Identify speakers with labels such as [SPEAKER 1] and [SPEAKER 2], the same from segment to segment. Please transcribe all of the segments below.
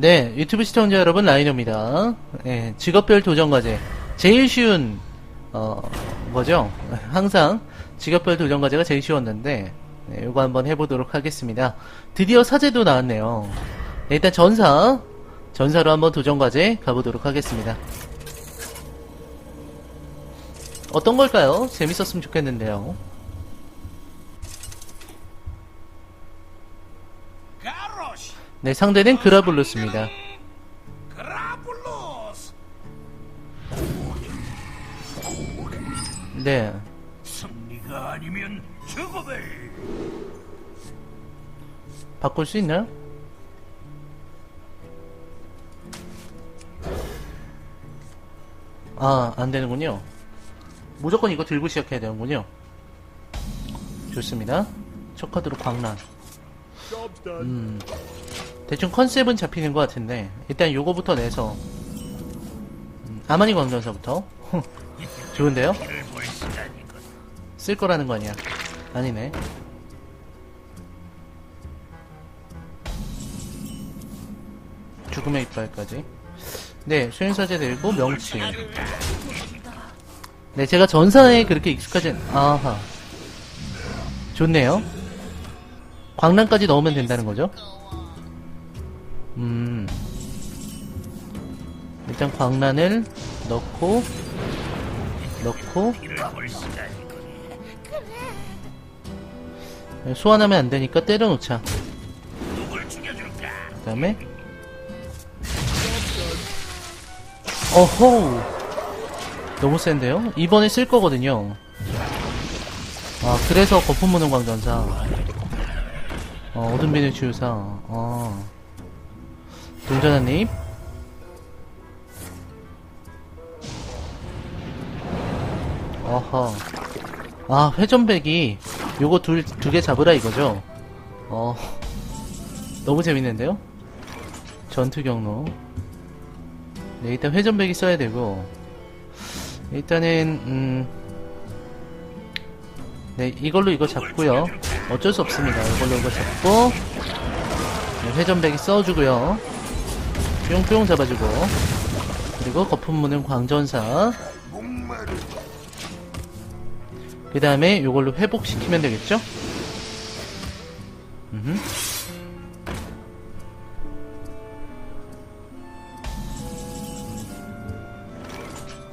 [SPEAKER 1] 네, 유튜브 시청자 여러분, 라이너입니다. 예, 직업별 도전 과제. 제일 쉬운, 어, 뭐죠? 항상 직업별 도전 과제가 제일 쉬웠는데, 네, 요거 한번 해보도록 하겠습니다. 드디어 사제도 나왔네요. 네, 일단 전사, 전사로 한번 도전 과제 가보도록 하겠습니다. 어떤 걸까요? 재밌었으면 좋겠는데요.
[SPEAKER 2] 가로시
[SPEAKER 1] 네, 상대는 그라블루스입니다.
[SPEAKER 2] 그라블루스
[SPEAKER 1] 네.
[SPEAKER 2] 승리가 아니면 죽음을
[SPEAKER 1] 바꿀 수 있나요? 아, 안 되는군요. 무조건 이거 들고 시작해야 되는군요. 좋습니다. 첫 카드로 광란. 음, 대충 컨셉은 잡히는 것 같은데, 일단 요거부터 내서, 음, 아마니 광전사부터. 좋은데요? 쓸 거라는 거 아니야. 아니네. 죽음의 이빨까지. 네, 수행사제 들고 명치. 네, 제가 전사에 그렇게 익숙하진, 아하. 좋네요. 광란까지 넣으면 된다는 거죠? 음. 일단 광란을 넣고, 넣고,
[SPEAKER 2] 시간이군
[SPEAKER 1] 소환하면 안 되니까 때려놓자. 그 다음에 어호 너무 센데요? 이번에 쓸 거거든요 아 그래서 거품 무는 광전사 어, 어둠비는 주유사 어. 동전한입 어허 아 회전백이 요거 둘 두 개 잡으라 이거죠 어 너무 재밌는데요? 전투 경로. 네, 일단 회전백이 써야 되고, 일단은, 음, 네, 이걸로 이거 잡고요. 어쩔 수 없습니다. 이걸로 이거 잡고, 네, 회전백이 써주고요. 뿅뿅 잡아주고, 그리고 거품 무는 광전사. 그 다음에 이걸로 회복시키면 되겠죠? 음흠.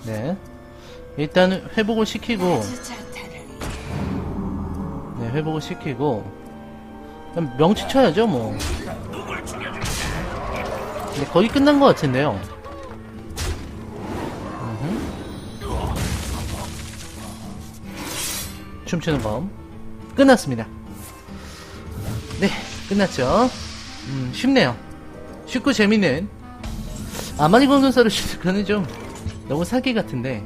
[SPEAKER 1] 네. 일단 회복을 시키고, 네, 회복을 시키고, 명치 쳐야죠, 뭐. 네, 거의 끝난 것 같은데요. 춤추는 검. 끝났습니다. 네, 끝났죠. 음, 쉽네요. 쉽고 재밌는. 아마니 광전사를 주는 좀 너무 사기 같은데.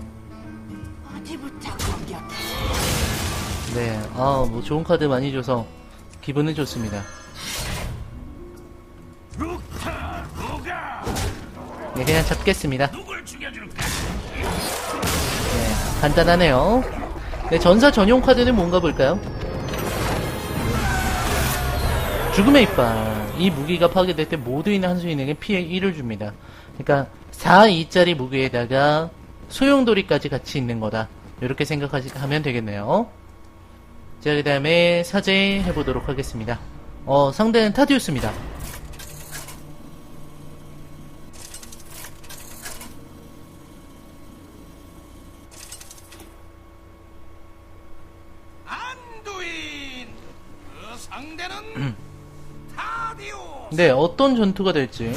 [SPEAKER 1] 네, 아, 뭐 좋은 카드 많이 줘서 기분은 좋습니다. 네, 그냥 잡겠습니다. 네, 간단하네요. 네, 전사 전용 카드는 뭔가 볼까요? 죽음의 이빨. 이 무기가 파괴될 때 모두 있는 한수인에게 피해 1을 줍니다. 그러니까 4, 2짜리 무기에다가 소용돌이까지 같이 있는 거다. 이렇게 생각하면 되겠네요. 자, 그 다음에 사제 해보도록 하겠습니다. 어, 상대는 타디우스입니다.
[SPEAKER 2] 안두인 그 상대는 타디오스
[SPEAKER 1] 네, 어떤 전투가 될지.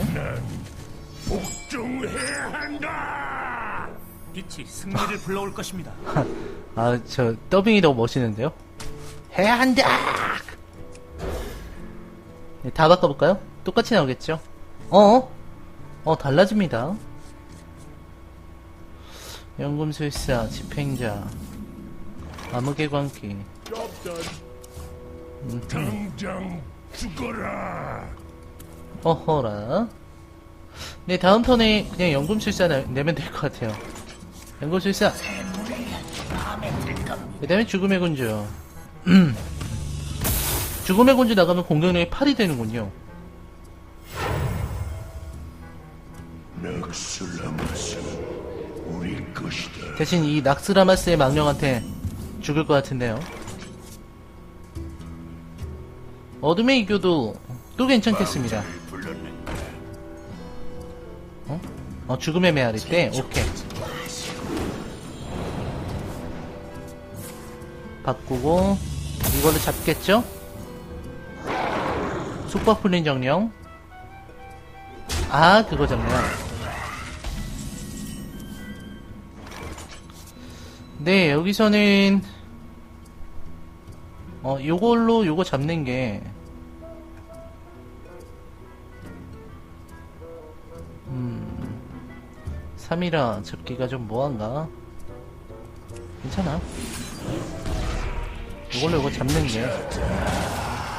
[SPEAKER 2] 복종해야 한다
[SPEAKER 3] 빛이 승리를 불러올 것입니다.
[SPEAKER 1] 아, 저, 더빙이 너무 멋있는데요? 해야 한다! 네, 다 바꿔볼까요? 똑같이 나오겠죠? 어? 어, 달라집니다. 연금술사, 집행자, 암흑의 광기.
[SPEAKER 2] 당장 죽어라
[SPEAKER 1] 어허라. 네, 다음 턴에 그냥 연금술사 내- 내면 될 것 같아요. 연금술사. 그 다음에 죽음의 군주. 죽음의 군주 나가면 공격력이 8이 되는군요. 대신 이 낙스라마스의 망령한테 죽을 것 같은데요. 어둠의 이교도 또 괜찮겠습니다. 어? 어, 죽음의 메아리 때? 오케이. 바꾸고, 이걸로 잡겠죠? 속박 풀린 정령. 아, 그거 잡네요. 네, 여기서는, 어, 요걸로 요거 잡는 게, 3이라 잡기가 좀 뭐한가? 괜찮아. 이걸로 이거 잡는 게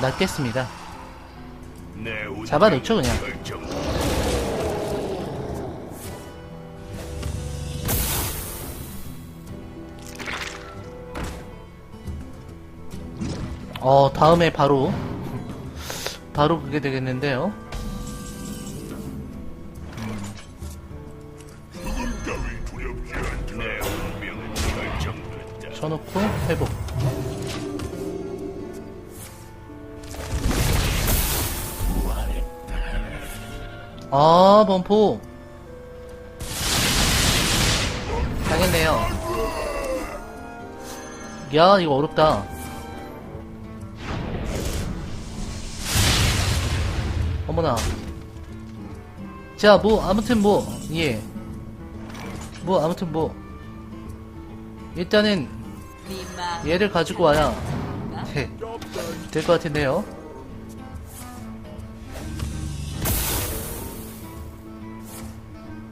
[SPEAKER 1] 낫겠습니다. 잡아놓죠, 그냥. 어, 다음에 바로, 바로 그게 되겠는데요. 쳐놓고, 회복. 아, 범포. 당했네요. 야, 이거 어렵다. 어머나. 자, 뭐, 아무튼 뭐, 예. 뭐, 아무튼 뭐. 일단은, 얘를 가지고 와야, 네, 될것 같은데요.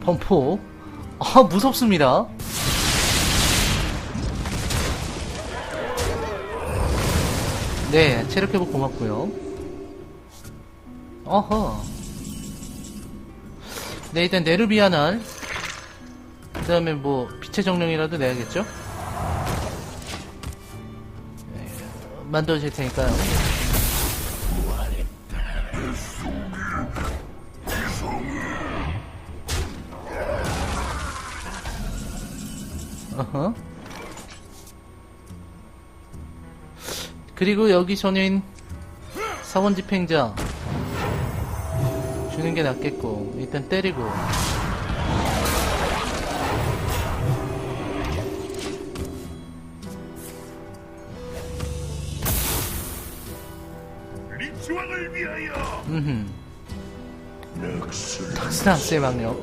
[SPEAKER 1] 범포. 아, 무섭습니다. 네, 체력 회복 고맙고요. 어허. 네, 일단 네르비아날. 그 다음에 뭐, 빛의 정령이라도 내야겠죠? 만들어질 테니까요. 어허. 그리고 여기서는 사원 집행자 주는 게 낫겠고 일단 때리고
[SPEAKER 2] 위하여.
[SPEAKER 1] 음흠
[SPEAKER 2] 넉슬라
[SPEAKER 1] 스나스의 망력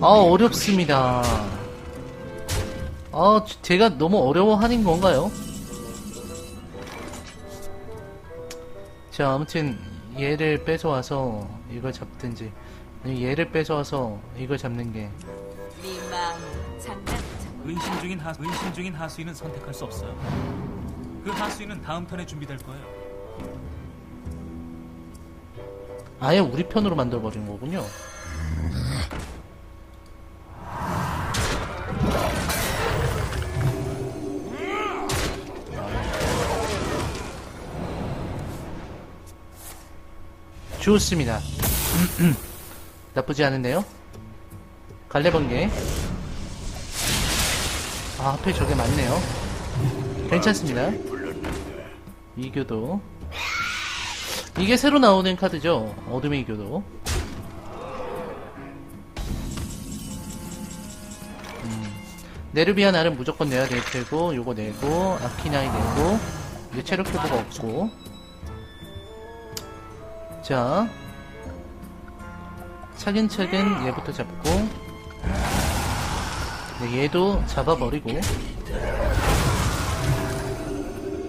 [SPEAKER 1] 아 어렵습니다 아 지- 제가 너무 어려워하는 건가요? 자 아무튼 얘를 뺏어와서 이걸 잡든지 아니 얘를 뺏어와서 이걸 잡는 게
[SPEAKER 3] 은신 중인 하 은신 중인 하수인은 선택할 수 없어요. 그 하수인은 다음 턴에 준비될 거예요.
[SPEAKER 1] 아예 우리 편으로 만들어버린 거군요. 좋습니다. 나쁘지 않은데요? 갈래번개. 아, 앞에 저게 많네요. 괜찮습니다. 이교도. 이게 새로 나오는 카드죠. 어둠의 이교도. 음, 네르비아 날은 무조건 내야 될 테고, 요거 내고, 아키나이 내고, 이제 체력 회복 없고. 자. 차근차근 얘부터 잡고, 네, 얘도 잡아버리고,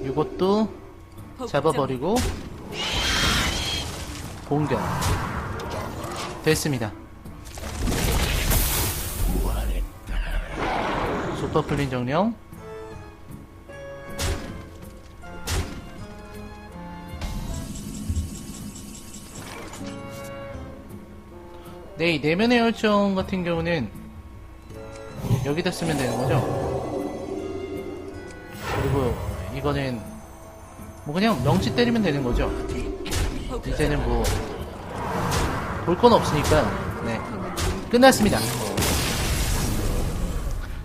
[SPEAKER 1] 요것도 잡아버리고 공격 됐습니다 슈퍼 풀린 정령 네, 이 내면의 열정 같은 경우는 여기다 쓰면 되는 거죠. 그리고 이거는 뭐 그냥 명치 때리면 되는 거죠. 이제는 뭐 볼 건 없으니까 네 끝났습니다.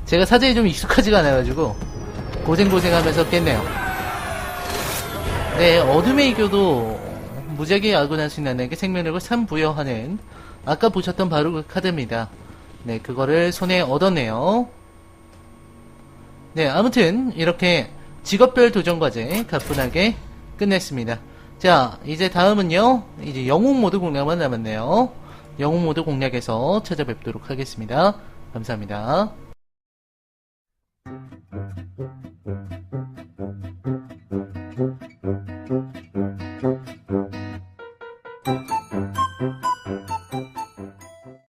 [SPEAKER 1] 제가 사제에 좀 익숙하지가 않아가지고 고생고생하면서 깼네요. 네, 어둠의 이교도 무지하게 아군할 수 있는 나에게 생명력을 3 부여하는 아까 보셨던 바로 그 카드입니다. 네, 그거를 손에 얻었네요. 네, 아무튼 이렇게 직업별 도전과제 가뿐하게 끝냈습니다. 자, 이제 다음은요. 이제 영웅 모드 공략만 남았네요. 영웅 모드 공략에서 찾아뵙도록 하겠습니다. 감사합니다.